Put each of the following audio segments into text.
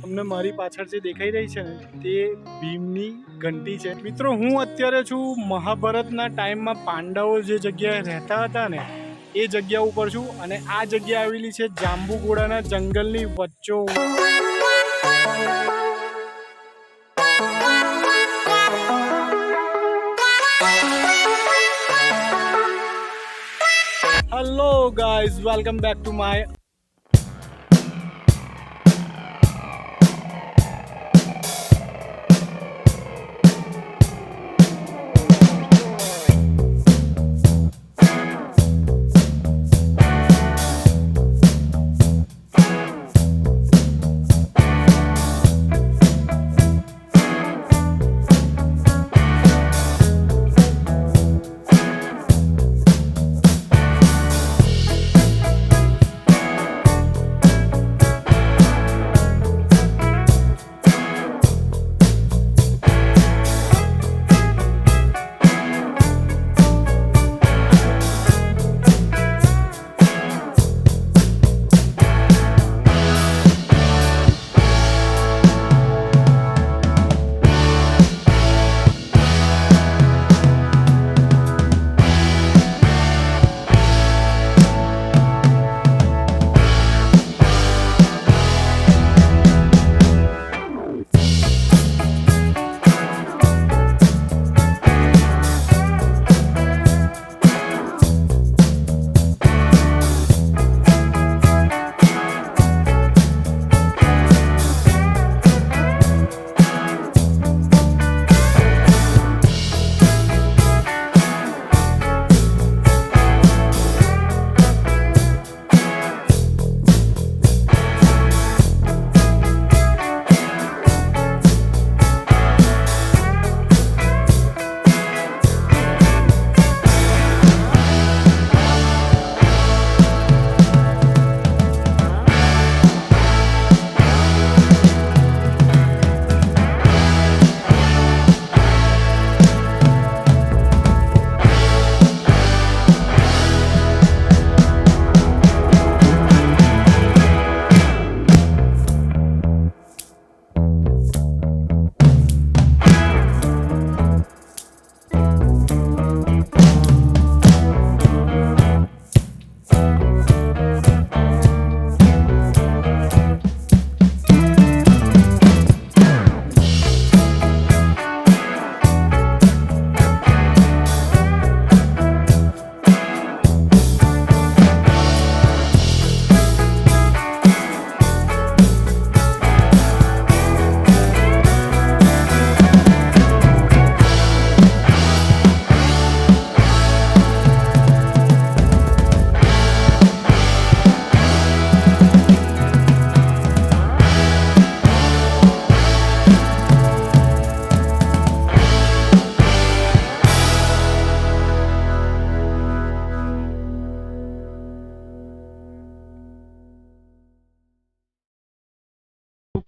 તમને મારી પાછળ જે દેખાઈ રહી છે ને, તે ભીમની ઘંટી છે. મિત્રો, હું અત્યારે છું મહાભારતના ટાઈમમાં પાંડવો જે જગ્યાએ રહેતા હતા ને, એ જગ્યા ઉપર છું અને આ જગ્યા આવેલી છે જાંબુગોડાના જંગલની વચ્ચો. hello guys. Welcome back to my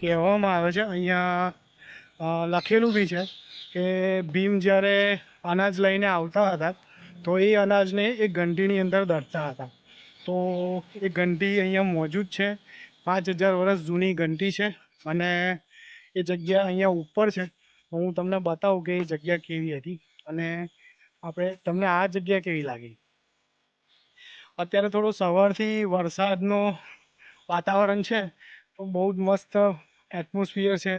કહેવામાં આવે છે. અહીંયા લખેલું બી છે કે ભીમ જ્યારે અનાજ લઈને આવતા હતા, તો એ અનાજને એ ઘંટીની અંદર દળતા હતા. તો એ ઘંટી અહીંયા મોજૂદ છે. પાંચ હજાર વર્ષ જૂની ઘંટી છે અને એ જગ્યા અહીંયા ઉપર છે. હું તમને બતાવું કે એ જગ્યા કેવી હતી અને આપણે તમને આ જગ્યા કેવી લાગી. અત્યારે થોડો સવારથી વરસાદનો વાતાવરણ છે. બહુ જ મસ્ત એટમોસ્ફિયર છે.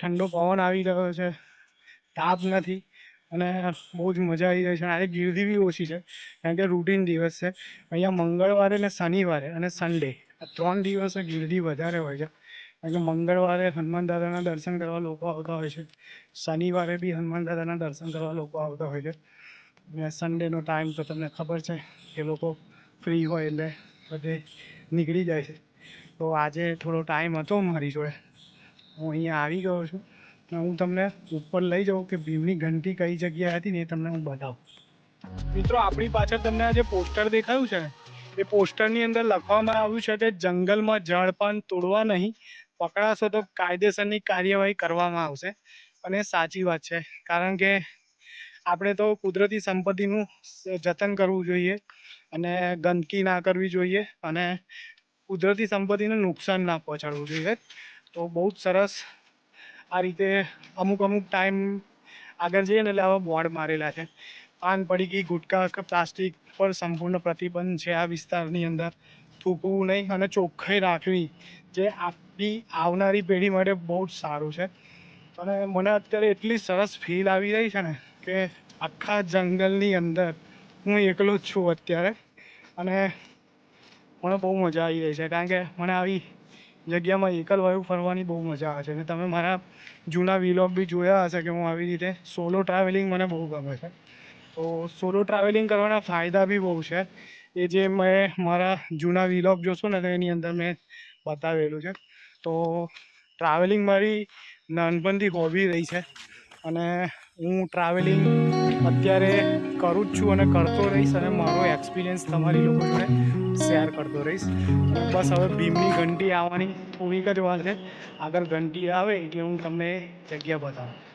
ઠંડો પવન આવી રહ્યો છે. તાપ નથી અને બહુ જ મજા આવી રહી છે. અને આજે ગીરદી બી ઓછી છે. કારણ કે રૂટીન દિવસ છે. અહીંયા મંગળવારે ને શનિવારે અને સન્ડે આ ત્રણ દિવસે ગીરદી વધારે હોય છે. કારણ કે મંગળવારે હનુમાન દાદાના દર્શન કરવા લોકો આવતા હોય છે. શનિવારે બી હનુમાન દાદાના દર્શન કરવા લોકો આવતા હોય છે. અને સન્ડેનો ટાઈમ તો તમને ખબર છે કે લોકો ફ્રી હોય એટલે બધે નીકળી જાય છે. તો આજે થોડો ટાઈમ હતો મારી જોડે. હું અહીંયા આવી ગયો છું. ને હું તમને ઉપર લઈ જાઉં કે ભીમની ઘંટી કઈ જગ્યાએ હતી ને એ તમને હું બતાવું. મિત્રો, આપણી પાછળ તમને આ જે પોસ્ટર દેખાયું છે એ પોસ્ટરની અંદર લખવામાં આવ્યું છે કે જંગલમાં ઝાડપાન તોડવા નહીં, પકડાશો તો કાયદેસરની કાર્યવાહી કરવામાં આવશે. અને સાચી વાત છે. કારણ કે આપણે તો કુદરતી સંપત્તિનું જતન કરવું જોઈએ અને ગંદકી ના કરવી જોઈએ અને કુદરતી સંપત્તિને નુકસાન ના પહોંચાડવું જોઈએ તો બહુ જ સરસ આ રીતે અમુક અમુક ટાઈમ આગળ જઈએ ને એટલે આવા બોર્ડ મારેલા છે. પાન, પડીકી, ગુટકા કે પ્લાસ્ટિક પર સંપૂર્ણ પ્રતિબંધ છે આ વિસ્તારની અંદર. થૂકવું નહીં અને ચોખ્ખાઈ રાખવી, જે આપણી આવનારી પેઢી માટે બહુ જ સારું છે. અને મને અત્યારે એટલી સરસ ફીલ આવી રહી છે ને કે આખા જંગલની અંદર હું એકલો જ છું અત્યારે. અને મને બહુ મજા આવી રહી છે, કારણ કે મને આવી જગ્યામાં એકલવાયું ફરવાની બહુ મજા આવે છે. અને તમે મારા જૂના વિલોગ બી જોયા હશે કે હું આવી રીતે સોલો ટ્રાવેલિંગ મને બહુ ગમે છે. તો સોલો ટ્રાવેલિંગ કરવાના ફાયદા બી બહુ છે. એ જે મેં મારા જૂના વિલોગ જોશો ને તો એની અંદર મેં બતાવેલું છે. તો ટ્રાવેલિંગ મારી નાનપણથી હોબી રહી છે. અને હું ટ્રાવેલિંગ અત્યારે કરું જ છું અને કરતો રહીશ અને મારો એક્સપિરિયન્સ તમારી લોકો જોડે શેર કરતો રહીશ. બસ હવે ભીમની ઘંટી આવવાની થોડીક જ વાર છે. આગળ ઘંટી આવે એટલે હું તમને જગ્યા બતાવું.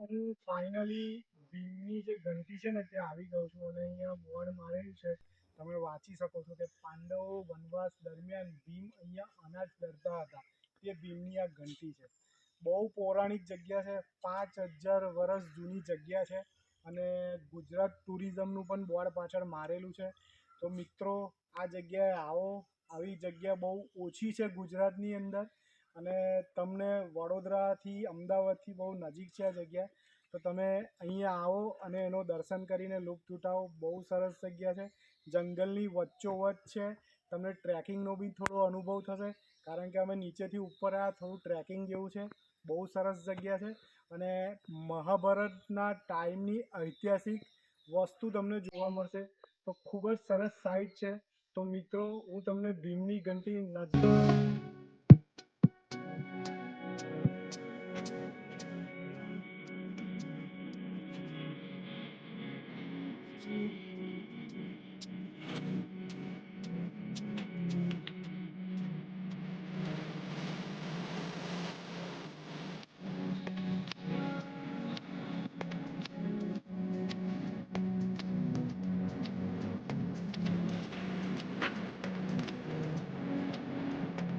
હું ફાઇનલી ભીમની જે ઘંટી છે ને, ત્યાં આવી ગયો છું અને અહીંયા બોર્ડ મારેલું છે. તમે વાંચી શકો છો કે પાંડવો વનવાસ દરમિયાન ભીમ અહીંયા અનાજ દરતા હતા. એ ભીમની આ ઘંટી છે. બહુ પૌરાણિક જગ્યા છે. પાંચ હજાર વર્ષ જૂની જગ્યા છે અને ગુજરાત ટુરિઝમનું પણ બોર્ડ પાછળ મારેલું છે. તો મિત્રો, આ જગ્યાએ આવો. આવી જગ્યા બહુ ઓછી છે ગુજરાતની અંદર. અને તમને વડોદરાથી અમદાવાદથી બહુ નજીક છે આ જગ્યા, તો તમે અહીંયા આવો અને એનો દર્શન કરીને લુપ્ત ઉઠાવો. બહુ સરસ જગ્યા છે. જંગલની વચ્ચોવચ્ચ છે. તમને ટ્રેકિંગનો બી થોડો અનુભવ થશે, કારણ કે અમે નીચેથી ઉપર આ થોડું ટ્રેકિંગ જેવું છે. બહુ સરસ જગ્યા છે. અને મહાભારતના ટાઈમની ઐતિહાસિક વસ્તુ તમને જોવા મળશે. તો ખૂબ જ સરસ સાઇટ છે. તો મિત્રો, હું તમને ભીમની ઘંટી નજીક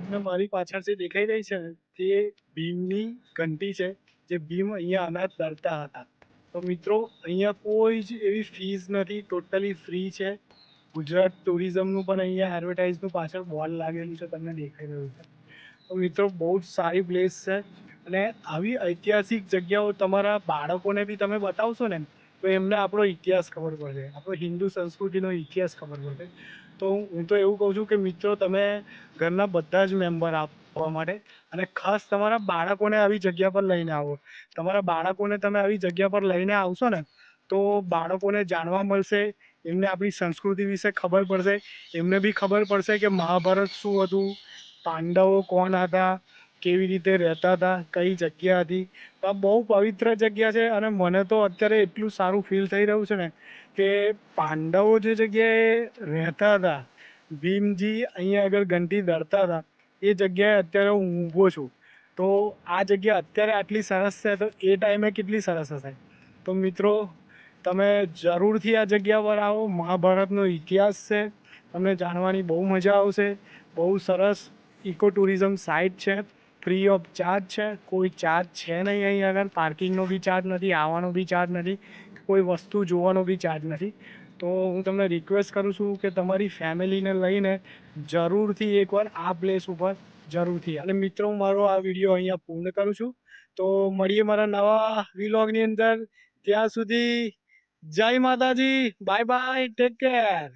અને મારી પાછળ જે દેખાઈ રહી છે ને તે ભીમની ઘંટી છે જે ભીમ અહીંયા અનાજ દળતા હતા તો મિત્રો, અહીંયા કોઈ જ એવી ફીસ નથી ટોટલી ફ્રી છે. ગુજરાત ટુરિઝમનું પણ અહીંયા એડવર્ટાઇઝનું પાછળ બોર્ડ લાગેલું છે, તમને દેખાઈ રહ્યું છે. તો મિત્રો, બહુ જ સારી પ્લેસ છે. અને આવી ઐતિહાસિક જગ્યાઓ તમારા બાળકોને બી તમે બતાવશો ને, તો એમને આપણો ઇતિહાસ ખબર પડશે આપણો હિન્દુ સંસ્કૃતિનો ઇતિહાસ ખબર પડશે તો હું તો એવું કહું છું કે મિત્રો, તમે ઘરના બધા જ મેમ્બર આપવા માટે અને ખાસ તમારા બાળકોને આવી જગ્યા પર લઈને આવો. તમારા બાળકોને તમે આવી જગ્યા પર લઈને આવશો ને, તો બાળકોને જાણવા મળશે, એમને આપણી સંસ્કૃતિ વિશે ખબર પડશે, એમને બી ખબર પડશે કે મહાભારત શું હતું, પાંડવો કોણ હતા કેવી રીતે રહેતા હતા, કઈ જગ્યા હતી? તો આ બહુ પવિત્ર જગ્યા છે અને મને તો અત્યારે એટલું સારું ફીલ થઈ રહ્યું છે ને કે પાંડવો જે જગ્યાએ રહેતા હતા, ભીમજી અહીંયા આગળ ઘંટી દળતા હતા, એ જગ્યાએ અત્યારે હું ઊભો છું. તો આ જગ્યા અત્યારે આટલી સરસ છે તો એ ટાઈમે કેટલી સરસ હશે? તો મિત્રો, તમે જરૂરથી આ જગ્યા પર આવો. મહાભારતનો ઇતિહાસ છે. તમને જાણવાની બહુ મજા આવશે. બહુ સરસ ઇકો ટુરિઝમ સાઇટ છે. ફ્રી ઓફ ચાર્જ છે. કોઈ ચાર્જ છે નહીં અહીં આગળ. પાર્કિંગનો બી ચાર્જ નથી, આવવાનો બી ચાર્જ નથી, કોઈ વસ્તુ જોવાનો બી ચાર્જ નથી. તો હું તમને રિક્વેસ્ટ કરું છું કે તમારી ફેમિલીને લઈને જરૂરથી એકવાર આ પ્લેસ ઉપર જરૂરથી અને મિત્રો મારો આ વીડિયો અહીંયા પૂર્ણ કરું છું. તો મળીએ મારા નવા વિલોગની અંદર. ત્યાં સુધી જય માતાજી. Bye bye take care